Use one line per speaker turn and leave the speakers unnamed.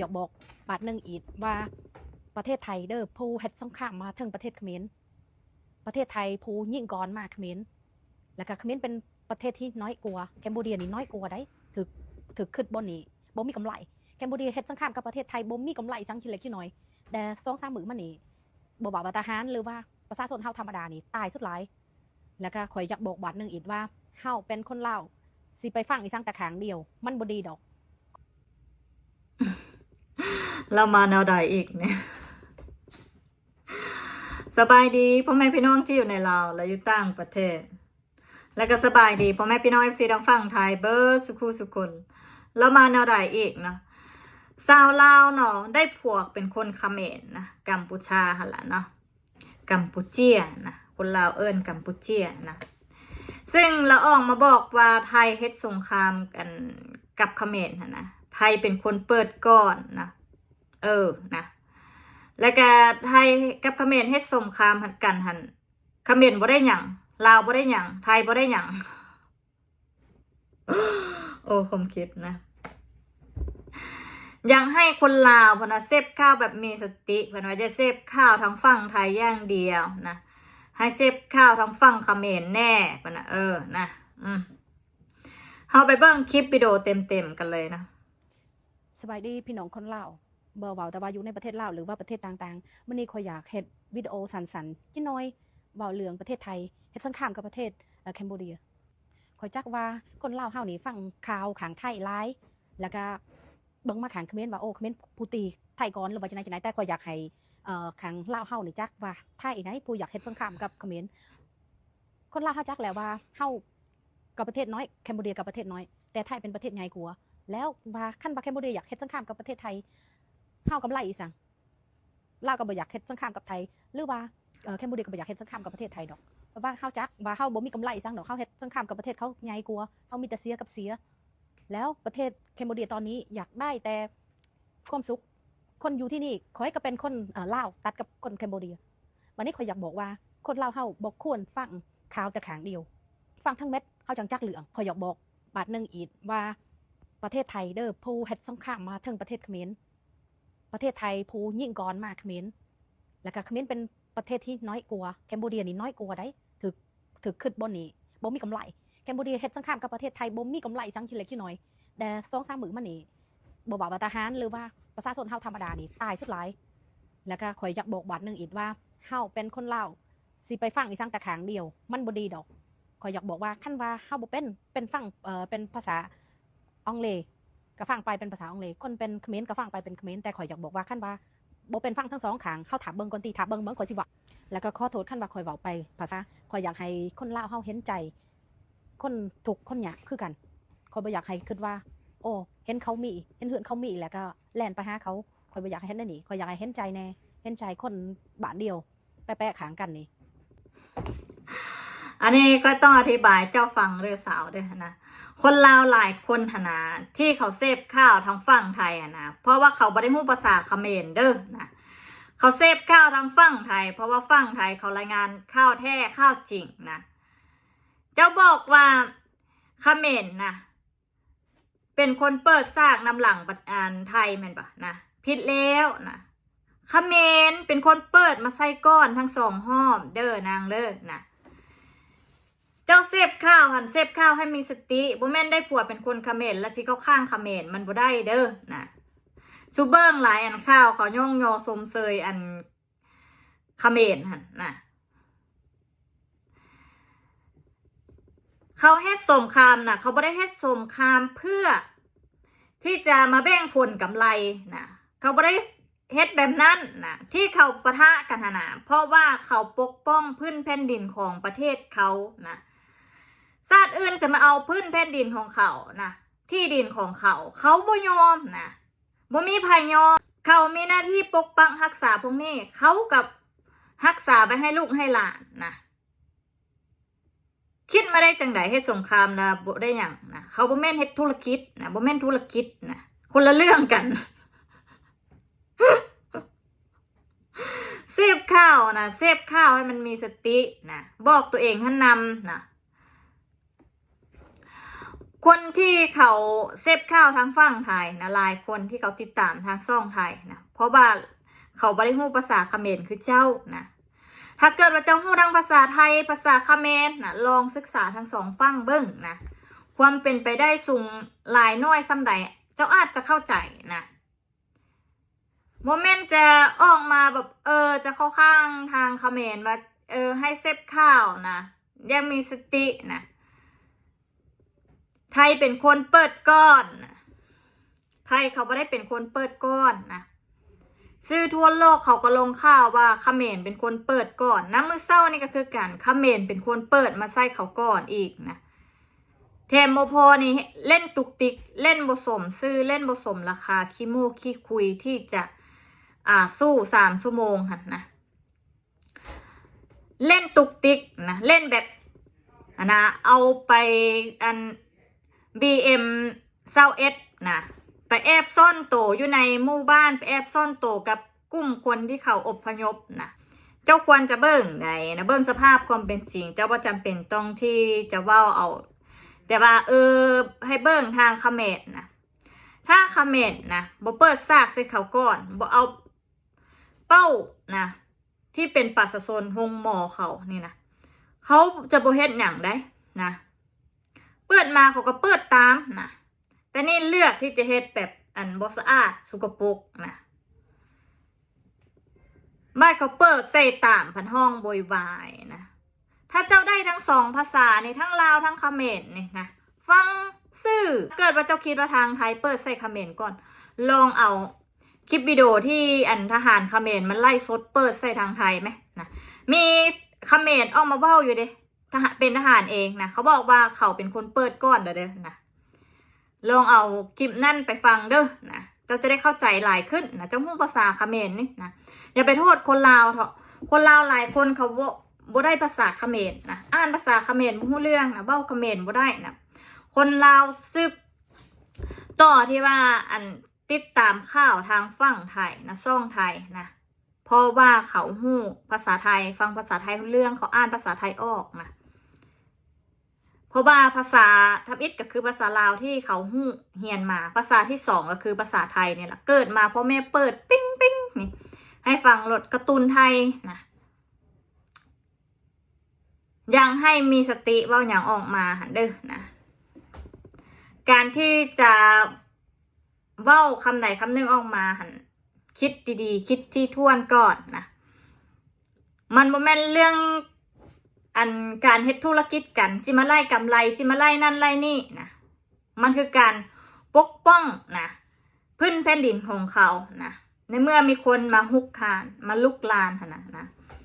อยากบอกบาทหนึ่งอีกว่าประเทศไทยเด้อผู้เฮ็ดสงครามมาถึงประเทศเขมรประเทศไทยผู้ยิ่งก่อนมาเขมรแล้วก็เขมรเป็นประเทศที่น้อยกว่าแคมโบเดียนี่น้อยกว่าได้ถือถือขึ้นบนนี้บ่มีกำไรแคมโบเดียเฮ็ดสงครามกับประเทศไทยบ่มีกำไรสังทีเล็กที่น้อยแต่สองสามมือมานี่บ่ว่าว่าทหารหรือว่าประชาชนเฮาธรรมดานี่ตายสุดหลายแล้วก็ข่อยอยากบอกบาทหนึงอีกว่าเฮาเป็นคนเล่าสิไปฟังอีสังแต่ขางเดียว มันบ่ดีดอก
เรามาแนวใดอีกเนี่ยสบายดีพ่อแม่พี่น้องที่อยู่ในลาวและอยู่ต่างประเทศ และก็สบายดีพ่อแม่พี่น้องเอฟซีทางฝั่งไทยเบอร์สุขุสุคนเรามาแนวใดอีกเนาะสาวลาวเนาะได้พวกเป็นคนเขมรนะกัมพูชาหละเนาะกัมพูเจียนะคนลาวเอิ้นกัมพูเจียนะซึ่งละอองมาบอกว่าไทยเฮ็ดสงครามกันกับเขมรนนะไทยเป็นคนเปิดก่อนนะ เออนะแล้วก็ไทยกับเขมรเฮ็ดสงครามหันกันหันเขมรบ่ได้หยังลาวบ่ได้หยังไทยบ่ได้หยังโอ้คมคิดนะยังให้คนลาวพนนะเสพข้าวแบบมีสติพนว่าจะเสพข้าวทางฝั่งไทยอย่างเดียวนะให้เสพข้าวทางฝั่งเขมรแน่พนนะเออนะอืมเฮาไปเบิ่งคลิปวิดีโอเต็มๆกันเลยนะ
สบายดีพี่น้องคนลาว เบอร์เว้าแต่ว่าอยู่ในประเทศลาวหรือว่าประเทศต่างๆมื้อนี้ขอยอยากเฮ็ดวิดีโอสั้นๆจิน้อยเว้าเรื่องประเทศไทยเฮ็ดสังคามกับประเทศแคนโบเดียขอยจักว่าคนลาวเฮานี่ฟังข่าวขางไทยหลายแล้วก็เบิ่งมาขางคอมเขมรว่าโอ้เขมรผู้ตีไทยก่อนหรือว่าจังไดจังไดแต่ขอยอยากให้เอ่อขางลาวเฮานี่จักว่าไทยไหนผู้อยากเฮ็ดสังคามกับคอมเขมรคนลาวเฮาจักแล้วว่าเฮากับประเทศน้อยแคนโบเดียกับประเทศน้อยแต่ไทยเป็นประเทศใหญ่กว่าแล้วว่าขั้นว่าแคนโบเดียอยากเฮ็ดสังคามกับประเทศไทย เฮากำไรอีสังลาวก็บ่อยากเฮ็ดสงครามกับไทย หรือว่าเอ่อแคนโบเดียก็บ่อยากเฮ็ดสงครามกับประเทศไทยดอกเพราะว่าเฮาจักว่าเฮาบ่มีกำไรอีสังดอกเฮาเฮ็ดสงครามกับประเทศเขาใหญ่กว่าเฮามีแต่เสียกับเสีย แล้วประเทศแคนโบเดียตอนนี้อยากได้แต่ความสุข คนอยู่ที่นี่ขอให้ก็เป็นคนเอ่อลาวตัดกับคนแคนโบเดีย วันนี้ขอยอยากบอกว่าคนลาวเฮาบ่ควรฟังข่าวแต่ขางเดียว ฟังทั้งเม็ดเฮาจังจักเหลืองขอยอยากบอกบาทหนึงอีกว่าประเทศไทยเด้อผู้เฮ็ดสงครามมาถึงประเทศเขมร ประเทศไทยผู้ยิ่งก่อนมาเขมรแล้วก็เขมรเป็นประเทศที่น้อยกว่าแคนโบเดียนี่น้อยกว่าได้ถือถือขึ้นบนนี้บ่มีกำไรแคนโบเดียเฮ็ดสงครามกับประเทศไทยบ่มีกำไรสังทีเล็กที่น้อยแต่สองสามมือมานี่บ่ว่าว่าทหารหรือว่าประชาชนเฮาธรรมดานี่ตายสุดหลายแล้วก็ข่อยอยากบอกบาทหนึงอีกว่าเฮาเป็นคนเล่าสิไปฟังอีสังต่ขางเดียว มันบ่ดีดอกข่อยอยากบอกว่าคันว่าเฮาบ่เป็นเป็นฟังเอ่อเป็นภาษาอองเล ก็ฟังไปเป็นภาษาอองเลคนเป็นเขมรก็ฟังไปเป็นเขมรแต่ข่อยอยากบอกว่าขั้นว่าบ่เป็นฟังทั้งสองขางเฮาถามเบิ่งก่อนตีถามเบิ่งเบิ่งข่อยสิว่าแล้วก็ข้อโทษขั้นว่าข่อยเว้าไปภาษาข่อยอยากให้คนลาวเฮาเห็นใจ คนทุกคนยากคือกันข่อยบ่อยากให้คิดว่า โอ้เห็นเขามีเห็นเหือนเขามีแล้วก็แล่นไปหาเขาข่อยบ่อยากให้เห็นได้นี่ข่อยอยากให้เห็นใจแน่เห็นใจคนบ้านเดียวแปะๆขางกันนี่
อันนี้ก็ต้องอธิบายเจ้าฟังเรือสาวด้วยนะ คนลาวหลายคนหนนะที่เขาเสพข้าวทางฝั่งไทยอะนะ เพราะว่าเขาบ่ได้ฮู้ภาษาเขมรเด้อนะ เขาเสพข้าวทางฝั่งไทย เพราะว่าฝั่งไทยเขารายงานข้าวแท้ข้าวจริงนะ เจ้าบอกว่าเขมรนะเป็นคนเปิดซากนำหลังปัจอันไทยแม่นปะนะผิดแล้วนะเขมรเป็นคนเปิดมาใส่ก้อนทั้งสองห้อมเด้อนางเด้อนะ เจ้าเสพข้าวหันเสพข้าวให้มีสติบ่แม่นได้ผัวเป็นคนเขมรแล้วที่เขาข้างเขมรมันบ่ได้เด้อนะชูเบิ้งหลายอันข้าวเขาย่องยอสมเซยอันเขมรหันนะเขาเฮ็ดสงคามนะเขาบ่ได้เฮ็ดสงคามเพื่อ ที่จะมาแบ่งผลกำไรนะเขาบ่ได้เฮ็ดแบบนั้นนะที่เขาประทะกันหนนะเพราะว่าเขาปกป้องพื้นแผ่นดินของประเทศเขานะ ชาติอื่นจะมาเอาพื้นแผ่นดินของเขานะที่ดินของเขา เขาบ่ยอมนะบ่มีภัยยอม เขามีหน้าที่ปกปักรักษาพวกนี้ เขากับรักษาไปให้ลูกให้หลานนะคิดมาได้จังไดเฮ็ดสงครามนะบ่ได้หยังนะเขาบ่แม่นเฮ็ดธุรกิจนะบ่แม่นธุรกิจนะคนละเรื่องกันเสพข้าวนะเสพข้าวให้มันมีสตินะบอกตัวเองให้นำนะ คนที่เขาเซฟข้าวทางฝั่งไทยนะหลายคนที่เขาติดตามทางซ่องไทยนะเพราะว่าเขาบริหูภาษาเขมรคือเจ้านะถ้าเกิดว่าเจ้าหู้ทางภาษาไทยภาษาเขมรนะลองศึกษาทั้งสองฝั่งเบิ้งนะความเป็นไปได้สูงหลายน้อยซ้ำใดเจ้าอาจจะเข้าใจนะโมเมนต์จะออกมาแบบเออจะเข้าข้างทางเขมรว่าเออให้เซฟข้าวนะยังมีสตินะ ไทยเป็นคนเปิดก้อนไทยเขาไม่ได้เป็นคนเปิดก้อนนะซื้อทั่วโลกเขาก็ลงข่าวว่าเขมรเป็นคนเปิดก่อนน้ำมือเศร้านี่ก็คือการเขมรเป็นคนเปิดมาใส่เขาก่อนอีกนะแถมโมพอนี่เล่นตุกติกเล่นบสมซื้อเล่นบสมราคาขี้มูกขี้คุยที่จะอ่าสู้สามชั่วโมงหันนะเล่นตุกติกนะเล่นแบบนะเอาไปอัน BM เศร้าเอสนะไปแอบซ่อนโตวอยู่ในหมู่บ้านไปแอบซ่อนโตวกับกลุ่มคนที่เขาอบพยพนะเจ้าควรจะเบิ่งไงนะเบิ่งสภาพความเป็นจริง เจ้าว่าจำเป็นต้องที่จะเว่าเอา แต่ว่าเออให้เบิ่งทางเขมรนต์นะถ้าเขมรนต์นะบ่เปิดซากใส่เขาก่อนบ่เอาเป้านะที่เป็นปัสสนหงหมอเขานี่นะเขาจะบ่เฮ็ดหยังได้นะ เปิดมาเขาก็เปิดตามนะแต่นี่เลือกที่จะเฮ็ดแบบอันบสะอาดสุกปกนะบ้านเขาเปิดใส่ตามพันห้องโวยวายนะ ถ้าเจ้าได้ทั้งสองภาษาในทั้งลาวทั้งคเมรนี่นะฟังซื่อเกิดว่าเจ้าคิดว่าทางไทยเปิดใส่คเมรก่อน ลองเอาคลิปวิดีโอที่อันทหารคเมรมันไล่สดเปิดใส่ทางไทยไหมนะมีคเมรออกมาเบ้าอยู่เด้ เป็นทหารเองนะเขาบอกว่าเขาเป็นคนเปิดก้อนเด้อเด้อนะลองเอาคลิปนั่นไปฟังเด้อนะเจ้าจะได้เข้าใจหลายขึ้นนะเจ้าหู้ภาษาคาเมรนี่นะอย่าไปโทษคนลาวเถอะคนลาวหลายคนเขาบ่บ่ได้ภาษาคาเมรนะอ่านภาษาคาเมรบ่ฮู้เรื่องนะเว้าคาเมรบ่ได้นะคนลาวซึบต่อที่ว่าอันติดตามข่าวทางฝั่งไทยนะซ่องไทยนะเพราะว่าเขาหู้ภาษาไทยฟังภาษาไทยเรื่องเขาอ่านภาษาไทยออกนะ เพราะว่าภาษาทับอิดก็คือภาษาลาวที่เขาเฮียนมา ภาษาที่สองก็คือภาษาไทยเนี่ยแหละเกิดมาพ่อแม่เปิดปิ้งปิ้งนี่ให้ฟังรถกร์ตูนไทยนะยังให้มีสติเว่าอย่างออกมาหันเด้อนะ การที่จะเว้าคำไหนคำหนึงออกมาหันคิดดีๆ คิดที่ท่วนก่อนนะ มันบ่แม่นเรื่อง อันการเฮ็ดธุรกิจกันจิมาไล่กำไรจิมาไล่นั่นไล่นี่นะมันคือการปกป้องนะพื้นแผ่นดินของเขานะในเมื่อมีคนมาฮุกคานมาลุกลานหั่นนะนะ